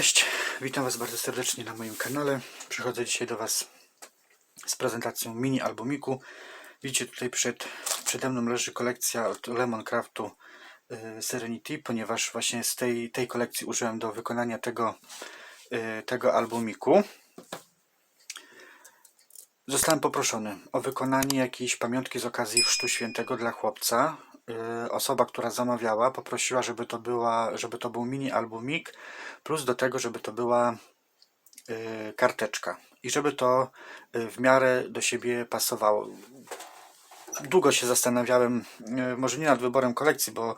Cześć, witam Was bardzo serdecznie na moim kanale. Przychodzę dzisiaj do Was z prezentacją mini albumiku. Widzicie tutaj przed, przede mną leży kolekcja od Lemon Craftu y, Serenity, ponieważ właśnie z tej, tej kolekcji użyłem do wykonania tego, y, tego albumiku. Zostałem poproszony o wykonanie jakiejś pamiątki z okazji Chrztu Świętego dla chłopca. Yy, Osoba, która zamawiała, poprosiła, żeby to, była, żeby to był mini albumik, plus do tego, żeby to była yy, karteczka i żeby to yy, w miarę do siebie pasowało. Długo się zastanawiałem, może nie nad wyborem kolekcji, bo,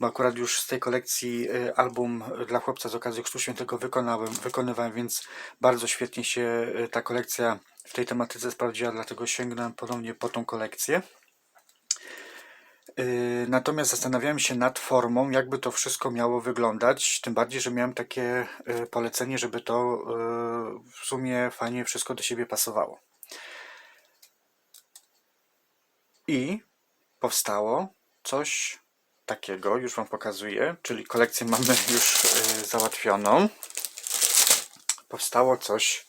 bo akurat już z tej kolekcji album dla chłopca z okazji Chrztu Świętego wykonałem, wykonywałem, więc bardzo świetnie się ta kolekcja w tej tematyce sprawdziła, dlatego sięgnąłem ponownie po tą kolekcję. Yy, Natomiast zastanawiałem się nad formą, jakby to wszystko miało wyglądać. Tym bardziej, że miałem takie yy, polecenie, żeby to yy, w sumie fajnie wszystko do siebie pasowało. I powstało coś takiego, już Wam pokazuję, czyli kolekcję mamy już załatwioną. Powstało coś,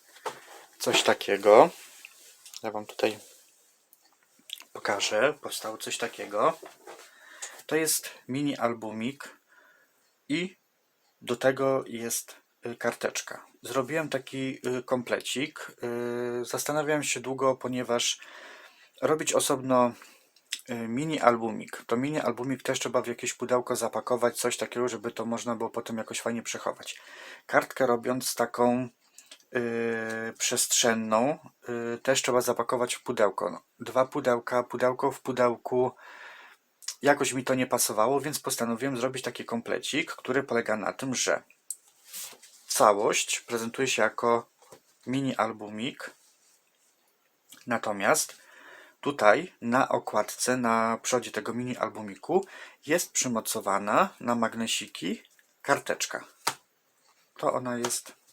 coś takiego. Ja Wam tutaj pokażę. Powstało coś takiego. To jest mini albumik i do tego jest y, karteczka. Zrobiłem taki y, komplecik. Y, Zastanawiałem się długo, ponieważ robić osobno mini albumik. To mini albumik też trzeba w jakieś pudełko zapakować, coś takiego, żeby to można było potem jakoś fajnie przechować. Kartkę robiąc taką przestrzenną yy, też trzeba zapakować w pudełko. No, Dwa pudełka, pudełko w pudełku. Jakoś mi to nie pasowało, więc postanowiłem zrobić taki komplecik, który polega na tym, że całość prezentuje się jako mini albumik. Natomiast tutaj na okładce, na przodzie tego mini albumiku jest przymocowana na magnesiki karteczka. To ona jest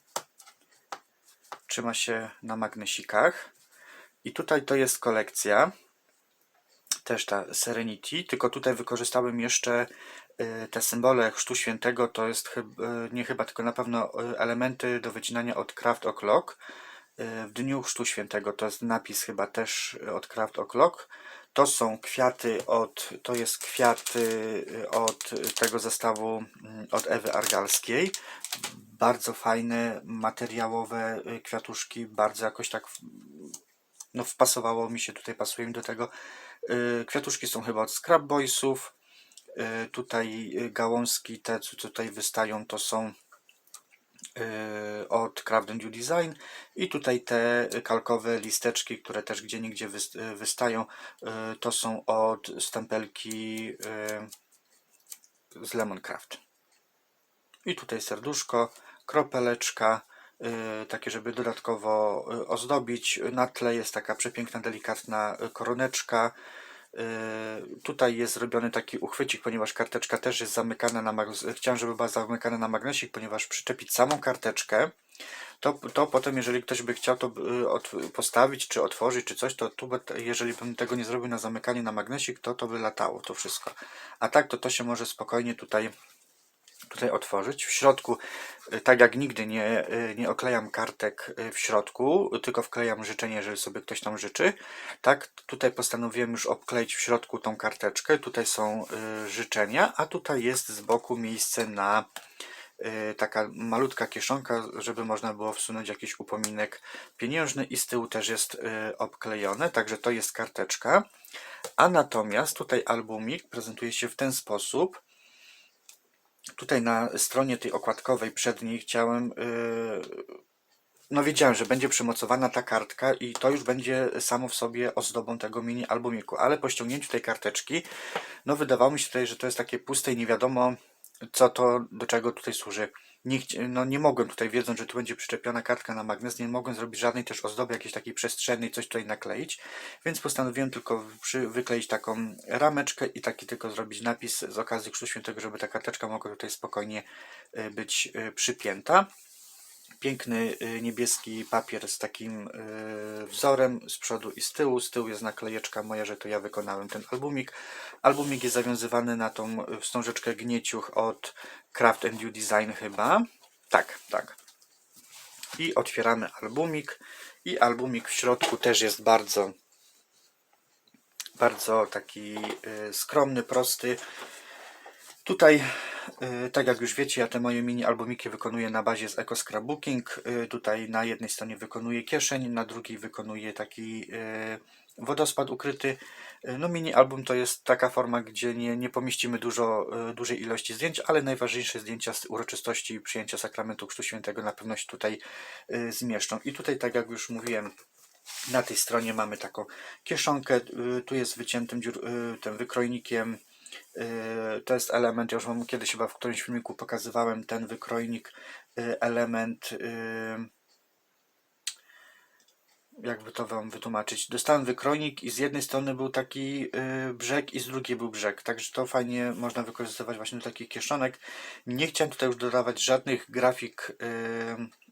trzyma się na magnesikach. I tutaj to jest kolekcja, też ta Serenity, tylko tutaj wykorzystałem jeszcze y, te symbole Chrztu Świętego, to jest chyba, nie chyba, tylko na pewno y, elementy do wycinania od Craft O'Clock. Y, W dniu Chrztu Świętego to jest napis chyba też od Craft O'Clock. To są kwiaty od, to jest kwiaty y, od tego zestawu mm, od Ewy Argalskiej. Bardzo fajne, materiałowe y, kwiatuszki, bardzo jakoś tak no wpasowało mi się tutaj, pasuje mi do tego. Y, Kwiatuszki są chyba od Scrap Boysów. Tutaj gałązki, te co tutaj wystają, to są od Craft and New Design i tutaj te kalkowe listeczki, które też gdzie nigdzie y, wystają, y, to są od stempelki z Lemoncraft. I tutaj serduszko, kropeleczka, takie, żeby dodatkowo ozdobić. Na tle jest taka przepiękna, delikatna koroneczka. Y, Tutaj jest zrobiony taki uchwycik, ponieważ karteczka też jest zamykana na magnes. Chciałem, żeby była zamykana na magnesik, ponieważ przyczepić samą karteczkę, to, to potem, jeżeli ktoś by chciał to od, postawić, czy otworzyć, czy coś, to tu, jeżeli bym tego nie zrobił na zamykanie na magnesik, to to by latało to wszystko. A tak, to to się może spokojnie tutaj tutaj otworzyć. W środku, y, tak jak nigdy, nie, y, nie oklejam kartek y, w środku, tylko wklejam życzenie, jeżeli sobie ktoś tam życzy. Tak, tutaj postanowiłem już obkleić w środku tą karteczkę. Tutaj są życzenia, a tutaj jest z boku miejsce na taka malutka kieszonka, żeby można było wsunąć jakiś upominek pieniężny i z tyłu też jest obklejone, także to jest karteczka. A natomiast tutaj albumik prezentuje się w ten sposób, tutaj na stronie tej okładkowej przedniej chciałem, yy, no wiedziałem, że będzie przymocowana ta kartka i to już będzie samo w sobie ozdobą tego mini albumiku, ale po ściągnięciu tej karteczki, no wydawało mi się tutaj, że to jest takie puste i nie wiadomo co to, do czego tutaj służy. Nie, no nie mogłem tutaj, wiedząc, że tu będzie przyczepiona kartka na magnes, nie mogłem zrobić żadnej też ozdoby jakiejś takiej przestrzennej, coś tutaj nakleić, więc postanowiłem tylko przy, wykleić taką rameczkę i taki tylko zrobić napis z okazji Chrztu Świętego, żeby ta karteczka mogła tutaj spokojnie y, być y, przypięta. Piękny y, niebieski papier z takim y, wzorem z przodu i z tyłu. Z tyłu jest naklejeczka moja, że to ja wykonałem ten albumik. Albumik jest zawiązywany na tą y, wstążeczkę gnieciuch od Craft and New Design chyba. Tak, tak. I otwieramy albumik. I albumik w środku też jest bardzo, bardzo taki skromny, prosty. Tutaj, tak jak już wiecie, ja te moje mini albumiki wykonuję na bazie z Eco Scrapbooking. Y, Tutaj na jednej stronie wykonuję kieszeń, na drugiej wykonuję taki y, wodospad ukryty. No mini album to jest taka forma, gdzie nie, nie pomieścimy dużo, dużej ilości zdjęć, ale najważniejsze zdjęcia z uroczystości przyjęcia sakramentu Chrztu Świętego na pewno się tutaj zmieszczą. I tutaj, tak jak już mówiłem, na tej stronie mamy taką kieszonkę, tu jest wyciętym dziur, tym wykrojnikiem. Y, To jest element, ja już wam kiedyś chyba w którymś filmiku pokazywałem ten wykrojnik, y, element, y, jakby to wam wytłumaczyć. Dostałem wykrojnik i z jednej strony był taki brzeg i z drugiej był brzeg, także to fajnie można wykorzystywać właśnie do takich kieszonek. Nie chciałem tutaj już dodawać żadnych grafik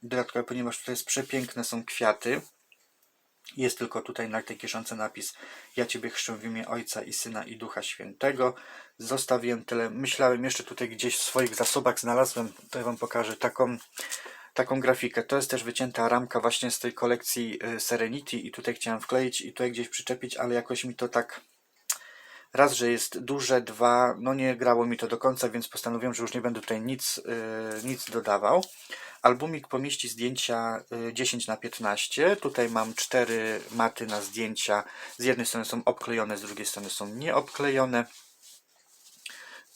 dodatkowych, ponieważ tutaj jest przepiękne są kwiaty. Jest tylko tutaj na tej kieszonce napis Ja Ciebie chrzczę w imię Ojca i Syna i Ducha Świętego. Zostawiłem tyle. Myślałem jeszcze tutaj gdzieś w swoich zasobach znalazłem, to ja Wam pokażę taką, taką grafikę. To jest też wycięta ramka właśnie z tej kolekcji y, Serenity i tutaj chciałem wkleić i tutaj gdzieś przyczepić, ale jakoś mi to tak raz, że jest duże, dwa, no nie grało mi to do końca, więc postanowiłem, że już nie będę tutaj nic, y, nic dodawał. Albumik pomieści zdjęcia y, 10 na 15. Tutaj mam cztery maty na zdjęcia. Z jednej strony są obklejone, z drugiej strony są nieobklejone.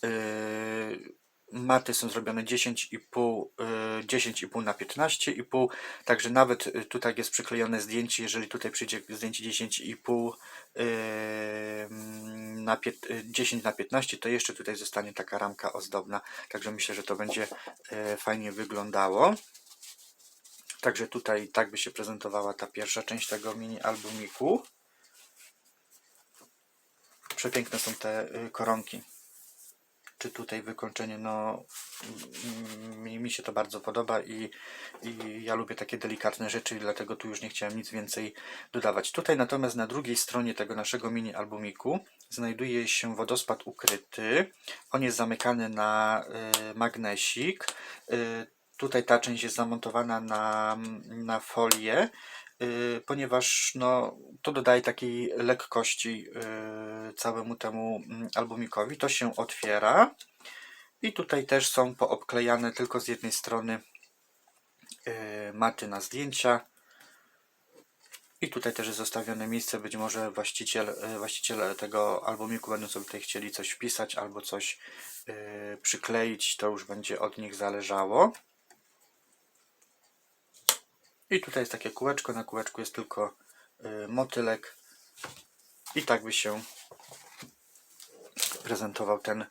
Yy, maty są zrobione 10,5 yy, 10,5 na 15,5. Także nawet y, tutaj jest przyklejone zdjęcie. Jeżeli tutaj przyjdzie zdjęcie 10,5 yy, na pięt- y, 10 na 15, to jeszcze tutaj zostanie taka ramka ozdobna. Także myślę, że to będzie y, fajnie wyglądało. Także tutaj tak by się prezentowała ta pierwsza część tego mini albumiku. Przepiękne są te y, koronki. Czy tutaj wykończenie, no mi, mi się to bardzo podoba i, i ja lubię takie delikatne rzeczy dlatego tu już nie chciałem nic więcej dodawać. Tutaj natomiast na drugiej stronie tego naszego mini albumiku znajduje się wodospad ukryty. On jest zamykany na y, magnesik. Y, tutaj ta część jest zamontowana na, na folię, ponieważ no, to dodaje takiej lekkości y, całemu temu mm, albumikowi. To się otwiera i tutaj też są poobklejane tylko z jednej strony y, maty na zdjęcia. I tutaj też jest zostawione miejsce, być może właściciel, y, właściciele tego albumiku będą sobie tutaj chcieli coś wpisać albo coś y, przykleić, to już będzie od nich zależało. I tutaj jest takie kółeczko, na kółeczku jest tylko y, motylek. I tak by się prezentował ten,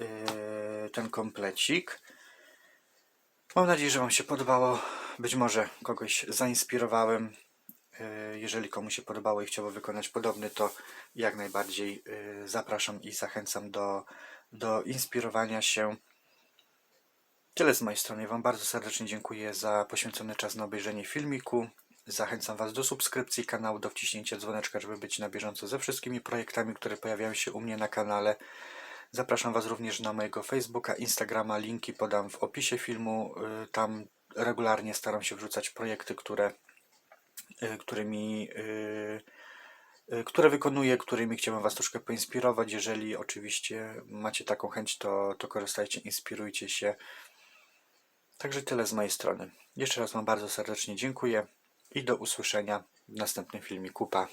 y, ten komplecik. Mam nadzieję, że Wam się podobało. Być może kogoś zainspirowałem. Y, Jeżeli komuś się podobało i chciałby wykonać podobny, to jak najbardziej zapraszam i zachęcam do, do inspirowania się. Tyle z mojej strony. Wam bardzo serdecznie dziękuję za poświęcony czas na obejrzenie filmiku. Zachęcam Was do subskrypcji kanału, do wciśnięcia dzwoneczka, żeby być na bieżąco ze wszystkimi projektami, które pojawiają się u mnie na kanale. Zapraszam Was również na mojego Facebooka, Instagrama. Linki podam w opisie filmu. Y, Tam regularnie staram się wrzucać projekty, które, y, którymi, y, które wykonuję, którymi chciałbym Was troszkę poinspirować. Jeżeli oczywiście macie taką chęć, to, to korzystajcie, inspirujcie się. Także tyle z mojej strony. Jeszcze raz Wam bardzo serdecznie dziękuję i do usłyszenia w następnym filmiku. Pa.